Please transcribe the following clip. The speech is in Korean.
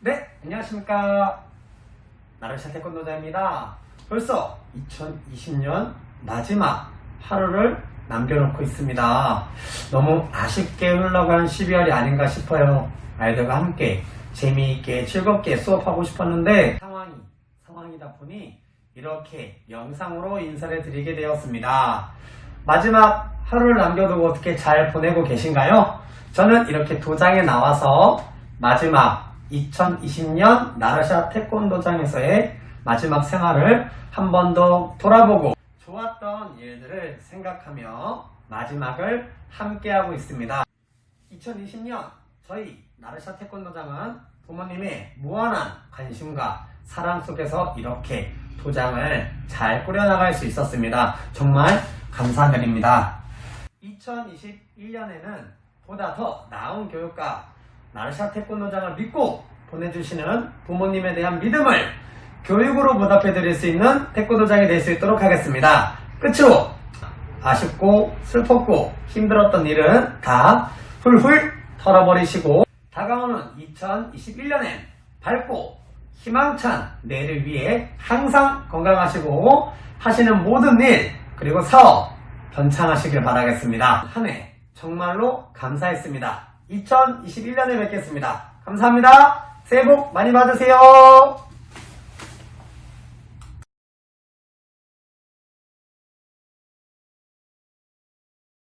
네, 안녕하십니까. 나르샤 태권도자입니다. 벌써 2020년 마지막 하루를 남겨놓고 있습니다. 너무 아쉽게 흘러간 12월이 아닌가 싶어요. 아이들과 함께 재미있게 즐겁게 수업하고 싶었는데 상황이 상황이다 보니 이렇게 영상으로 인사를 드리게 되었습니다. 마지막 하루를 남겨두고 어떻게 잘 보내고 계신가요? 저는 이렇게 도장에 나와서 마지막 2020년 나르샤 태권도장에서의 마지막 생활을 한 번 더 돌아보고 좋았던 일들을 생각하며 마지막을 함께하고 있습니다. 2020년 저희 나르샤 태권도장은 부모님의 무한한 관심과 사랑 속에서 이렇게 도장을 잘 꾸려나갈 수 있었습니다. 정말 감사드립니다. 2021년에는 보다 더 나은 교육과 나르샤 태권도장을 믿고 보내주시는 부모님에 대한 믿음을 교육으로 보답해 드릴 수 있는 태권도장이 될 수 있도록 하겠습니다. 끝으로 아쉽고 슬펐고 힘들었던 일은 다 훌훌 털어버리시고 다가오는 2021년엔 밝고 희망찬 내일을 위해 항상 건강하시고 하시는 모든 일 그리고 사업 번창하시길 바라겠습니다. 한 해 정말로 감사했습니다. 2021년에 뵙겠습니다. 감사합니다. 새해 복 많이 받으세요.